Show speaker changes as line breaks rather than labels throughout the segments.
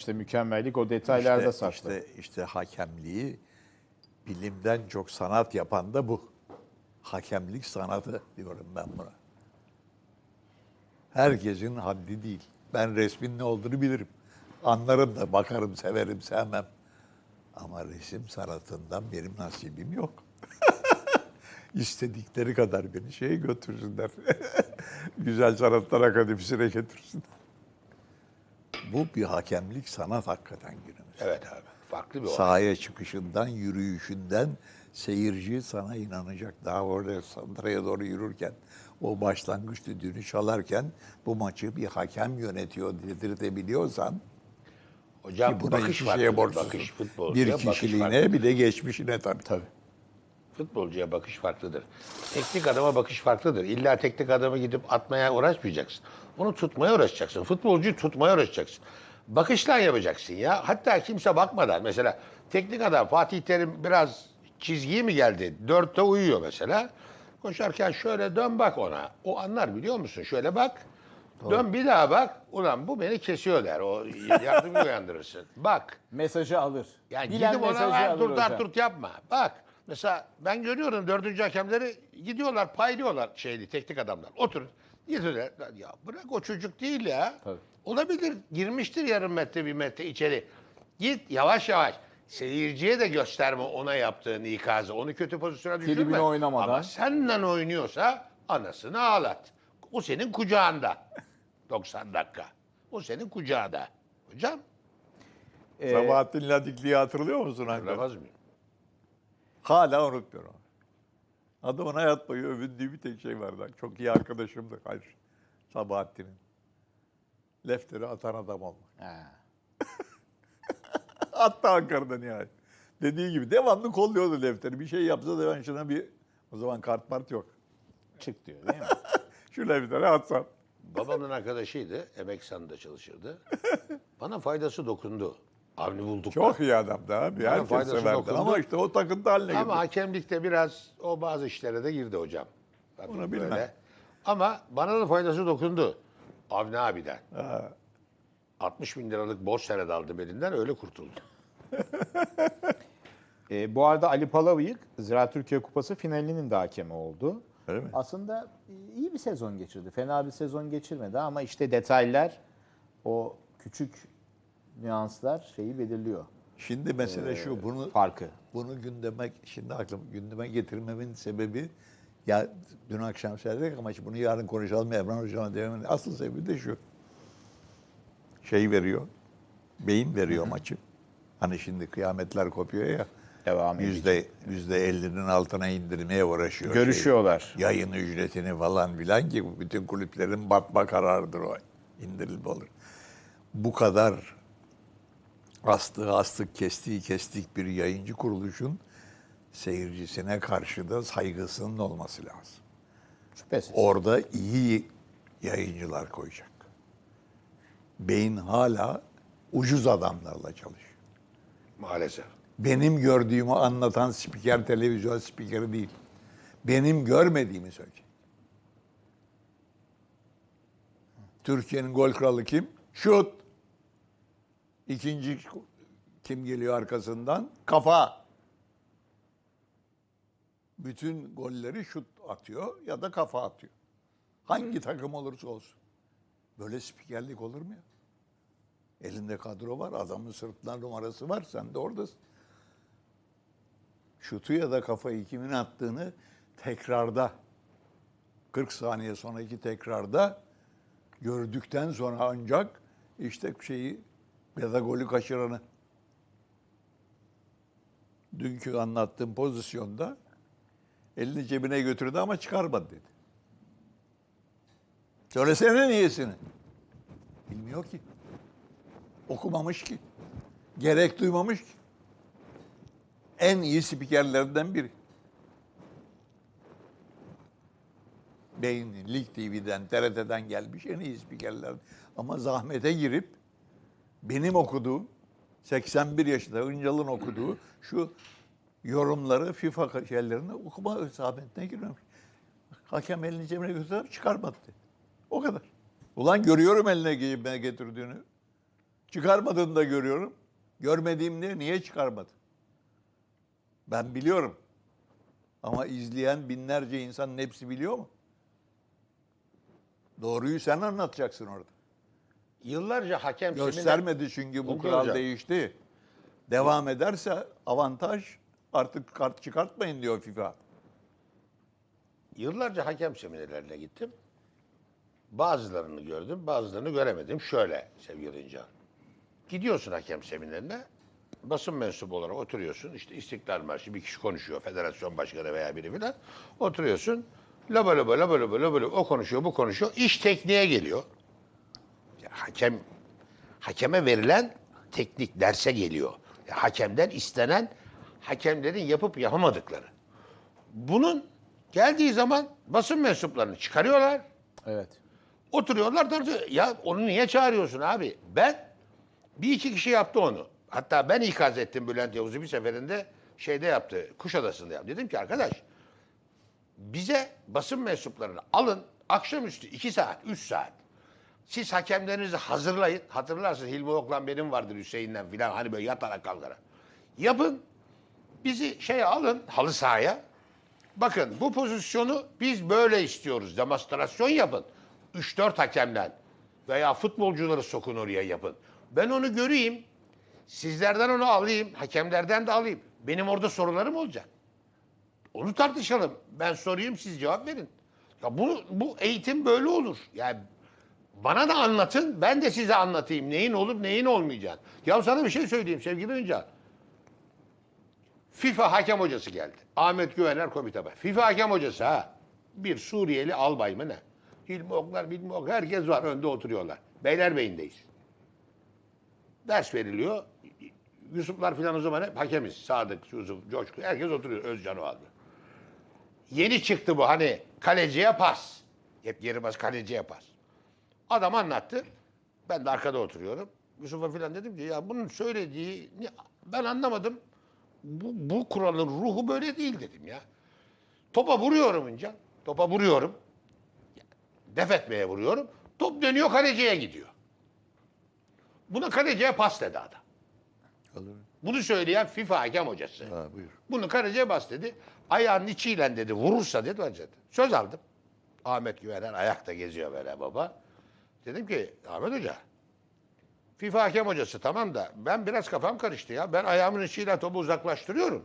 İşte mükemmellik o detaylarda
İşte-
saklı.
İşte, işte hakemliği bilimden çok sanat yapan da bu. Hakemlik sanatı diyorum ben buna. Herkesin haddi değil. Ben resmin ne olduğunu bilirim. Anlarım da bakarım, severim, sevmem. Ama resim sanatından benim nasibim yok. İstedikleri kadar beni şeye götürsünler. Güzel Sanatlar Akademisi'ne götürsünler. Bu bir hakemlik sanat hakikaten günümüzde.
Evet abi. Farklı bir olay.
Sahaya çıkışından, yürüyüşünden seyirci sana inanacak. Daha orada santraya doğru yürürken, o başlangıç düdüğünü çalarken bu maçı bir hakem yönetiyor dedirtebiliyorsan
Hocam
ki buna
bakış farklıdır.
şeye borçlusun.
Bakış futbolcuya
Bir
bakış
kişiliğine
farklıdır.
bir de geçmişine tabii.
Tabii.
Futbolcuya bakış farklıdır. Teknik adama bakış farklıdır. İlla teknik adamı gidip atmaya uğraşmayacaksın. Onu tutmaya uğraşacaksın. Futbolcuyu tutmaya uğraşacaksın. Bakışla yapacaksın ya. Hatta kimse bakmadan mesela teknik adam Fatih Terim biraz çizgiye mi geldi? Dörtte uyuyor mesela. Koşarken şöyle dön bak ona. O anlar biliyor musun? Şöyle bak. Dön bir daha bak. Ulan bu beni kesiyor der. O yardımcı uyandırırsın. Bak.
Mesajı alır.
Yani
Bilen
gidip ona
mesajı
"Lan
alır
dur
hocam.
dur turt yapma. Bak mesela ben görüyorum dördüncü hakemleri gidiyorlar paylıyorlar şeydi teknik adamlar. Oturun. Gidiyorlar. Ya bırak o çocuk değil ya.
Tabii.
Olabilir. Girmiştir yarım metre bir metre içeri. Git yavaş yavaş. Seyirciye de gösterme ona yaptığın ikazı. Onu kötü pozisyona düşürme.
Tribüne oynamadan.
Ama senden oynuyorsa anasını ağlat. O senin kucağında. 90 dakika. O senin kucağında. Hocam
Ee,
Sabahattin Ladikli'yi hatırlıyor musun?
Hatırlamaz mıyım?
Hala unutmuyorum. Adamın hayat boyu övündüğü bir tek şey vardı. Çok iyi arkadaşımdı karşı Sabahattin'in. Lefteri atan adam olmak.
ha.
Hatta Ankara'da nihayet. Dediği gibi devamlı kolluyordu lefteri. Bir şey yapsa da ben şuna bir... O zaman kart mart yok.
Çık diyor değil mi?
Şu lefteri atsam.
Babamın arkadaşıydı. Emeksan'da çalışırdı. Bana faydası dokundu. Avni bulduk.
Çok iyi adamdı abi.
Bana
Herkes
faydası
severdi.
dokundu.
Ama işte o takıntı haline
Ama hakemlikte biraz o bazı işlere de girdi hocam. Hafif
Onu bilmem.
böyle. Ama bana da faydası dokundu. Avni abiden.
Ha.
60 bin liralık borç senedi aldım elinden öyle kurtuldu.
Ee, bu arada Ali Palabıyık Ziraat Türkiye Kupası finalinin de hakemi oldu.
Öyle mi?
Aslında e, iyi bir sezon geçirdi. Fena bir sezon geçirmedi ama işte detaylar o küçük nüanslar şeyi belirliyor.
Şimdi mesele şu. Bunu
Farkı.
Bunu gündeme, şimdi aklım gündeme getirmemin sebebi ya dün akşam söyledik ama bunu yarın konuşalım Evren Hocam'a dememin asıl sebebi de şu. Şey veriyor, beyin veriyor maçı. Hani şimdi kıyametler kopuyor ya.
Devam
Yüzde, yüzde ellinin altına indirmeye uğraşıyor. şey.
Görüşüyorlar.
yayın ücretini falan filan ki bütün kulüplerin batma kararıdır o. İndirilme olur. Bu kadar astığı astık, kestiği kestik bir yayıncı kuruluşun seyircisine karşı da saygısının olması lazım.
Şüphesiz.
Orada iyi yayıncılar koyacak. Beyin hala ucuz adamlarla çalışıyor.
Maalesef.
Benim gördüğümü anlatan spiker televizyon spikeri değil. Benim görmediğimi söyleyecek. Türkiye'nin gol kralı kim? Şut. İkinci kim geliyor arkasından? Kafa. Bütün golleri şut atıyor ya da kafa atıyor. Hangi takım olursa olsun. Böyle spikerlik olur mu ya? Elinde kadro var, adamın sırtında numarası var, sen de oradasın. Şutu ya da kafayı kimin attığını tekrarda, 40 saniye sonraki tekrarda gördükten sonra ancak işte şeyi ya da golü kaçıranı. Dünkü anlattığım pozisyonda elini cebine götürdü ama çıkarmadı dedi. Söylesene niyesini. Bilmiyor ki. Okumamış ki. Gerek duymamış ki. En iyi spikerlerden biri. Beyin, Lig TV'den, TRT'den gelmiş en iyi spikerler. Ama zahmete girip benim okuduğum 81 yaşında Öncal'ın okuduğu şu yorumları FIFA şeylerini okuma zahmetine girmemiş. Hakem elini cebine götürüp çıkarmadı. O kadar. Ulan görüyorum eline getirdiğini. Çıkarmadığını da görüyorum. Görmediğimde niye çıkarmadı? Ben biliyorum. Ama izleyen binlerce insanın hepsi biliyor mu? Doğruyu sen anlatacaksın orada.
Yıllarca hakem seminer-
Göstermedi çünkü bu kural
hocam.
değişti. Devam ederse avantaj artık kart çıkartmayın diyor FIFA.
Yıllarca hakem seminerlerine gittim. Bazılarını gördüm, bazılarını göremedim. Şöyle sevgili İncan. Gidiyorsun hakem seminerine, basın mensubu olarak oturuyorsun. İşte İstiklal Marşı bir kişi konuşuyor, federasyon başkanı veya biri filan. Oturuyorsun. Laba laba laba laba laba. o konuşuyor, bu konuşuyor. İş tekniğe geliyor. Hakem hakeme verilen teknik derse geliyor. Hakemden istenen hakemlerin yapıp yapamadıkları. Bunun geldiği zaman basın mensuplarını çıkarıyorlar.
Evet.
Oturuyorlar tartışıyor. Ya onu niye çağırıyorsun abi? Ben bir iki kişi yaptı onu. Hatta ben ikaz ettim Bülent Yavuz'u bir seferinde şeyde yaptı. Kuşadası'nda yaptı. Dedim ki arkadaş bize basın mensuplarını alın akşamüstü iki saat, üç saat. Siz hakemlerinizi hazırlayın. Hatırlarsınız Hilmi Oklan benim vardır Hüseyin'den filan hani böyle yatarak kalkarak. Yapın. Bizi şeye alın halı sahaya. Bakın bu pozisyonu biz böyle istiyoruz. Demonstrasyon yapın. 3-4 hakemden veya futbolcuları sokun oraya yapın. Ben onu göreyim. Sizlerden onu alayım. Hakemlerden de alayım. Benim orada sorularım olacak. Onu tartışalım. Ben sorayım siz cevap verin. Ya bu, bu eğitim böyle olur. Yani bana da anlatın, ben de size anlatayım neyin olup neyin olmayacak. Ya sana bir şey söyleyeyim sevgili Öncal. FIFA hakem hocası geldi. Ahmet Güvener komite baş. FIFA hakem hocası ha. Bir Suriyeli albay mı ne? Hilmi Oklar, Hilmi Oklar herkes var önde oturuyorlar. Beylerbeyi'ndeyiz. Ders veriliyor. Yusuflar filan o zaman hep hakemiz. Sadık, Yusuf, Coşku herkes oturuyor. Özcan o aldı. Yeni çıktı bu hani kaleciye pas. Hep geri bas kaleciye pas. Adam anlattı. Ben de arkada oturuyorum. Yusuf'a filan dedim ki ya bunun söylediği ben anlamadım. Bu, bu kuralın ruhu böyle değil dedim ya. Topa vuruyorum ince. Topa vuruyorum. Def etmeye vuruyorum. Top dönüyor kaleciye gidiyor. Buna kaleciye pas dedi adam.
Olur.
Bunu söyleyen FIFA hakem hocası.
Ha, buyur.
Bunu kaleciye bas dedi. Ayağının içiyle dedi vurursa dedi dedi. Söz aldım. Ahmet Güvenen ayakta geziyor böyle baba. Dedim ki Ahmet Hoca FIFA hakem hocası tamam da ben biraz kafam karıştı ya. Ben ayağımın içiyle topu uzaklaştırıyorum.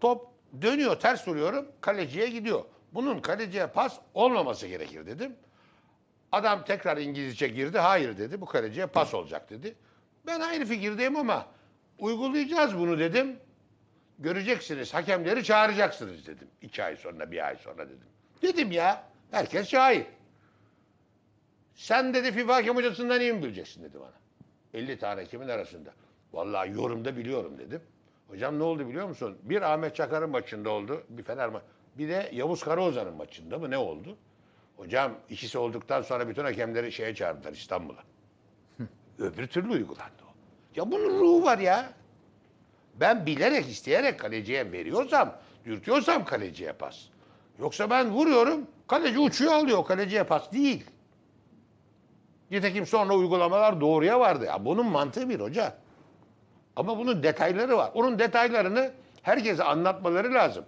Top dönüyor ters vuruyorum kaleciye gidiyor. Bunun kaleciye pas olmaması gerekir dedim. Adam tekrar İngilizce girdi. Hayır dedi. Bu kaleciye pas olacak dedi. Ben aynı fikirdeyim ama uygulayacağız bunu dedim. Göreceksiniz. Hakemleri çağıracaksınız dedim. İki ay sonra, bir ay sonra dedim. Dedim ya. Herkes şahit. Sen dedi FIFA hakem hocasından iyi mi bileceksin dedi bana. 50 tane hakemin arasında. Vallahi yorumda biliyorum dedim. Hocam ne oldu biliyor musun? Bir Ahmet Çakar'ın maçında oldu. Bir Fener ma- Bir de Yavuz Karaozan'ın maçında mı ne oldu? Hocam ikisi olduktan sonra bütün hakemleri şeye çağırdılar İstanbul'a. Öbür türlü uygulandı o. Ya bunun ruhu var ya. Ben bilerek isteyerek kaleciye veriyorsam, dürtüyorsam kaleciye pas. Yoksa ben vuruyorum, kaleci uçuyor alıyor, kaleciye pas değil. Nitekim sonra uygulamalar doğruya vardı. Ya bunun mantığı bir hoca. Ama bunun detayları var. Onun detaylarını herkese anlatmaları lazım.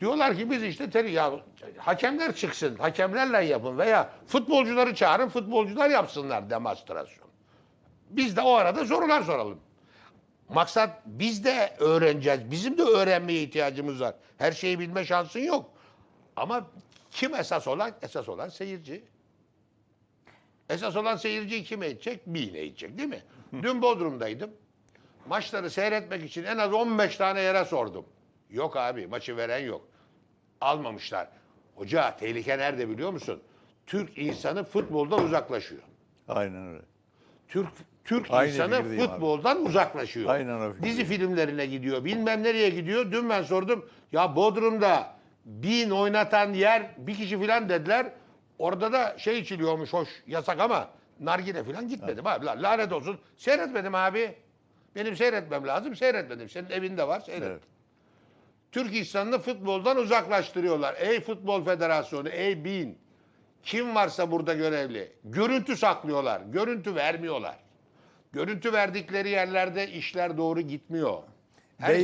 Diyorlar ki biz işte teri ya hakemler çıksın, hakemlerle yapın veya futbolcuları çağırın, futbolcular yapsınlar demonstrasyon. Biz de o arada sorular soralım. Maksat biz de öğreneceğiz. Bizim de öğrenmeye ihtiyacımız var. Her şeyi bilme şansın yok. Ama kim esas olan? Esas olan seyirci. Esas olan seyirciyi kim eğitecek? Bir eğitecek değil mi? Dün Bodrum'daydım. Maçları seyretmek için en az 15 tane yere sordum. Yok abi maçı veren yok. Almamışlar. Hoca tehlike nerede biliyor musun? Türk insanı futboldan uzaklaşıyor.
Aynen öyle.
Türk Türk
Aynı
insanı
fikirdeyim abi.
futboldan uzaklaşıyor.
Aynen fikirdeyim.
Dizi filmlerine gidiyor. Bilmem nereye gidiyor. Dün ben sordum. Ya Bodrum'da bin oynatan yer bir kişi filan dediler. Orada da şey içiliyormuş hoş yasak ama nargile filan gitmedim abi. La- Lanet olsun. Seyretmedim abi. Benim seyretmem lazım. Seyretmedim. Senin evinde var. Seyret.
Evet.
Türk insanını futboldan uzaklaştırıyorlar. Ey Futbol Federasyonu, ey BİN. Kim varsa burada görevli. Görüntü saklıyorlar. Görüntü vermiyorlar. Görüntü verdikleri yerlerde işler doğru gitmiyor. Her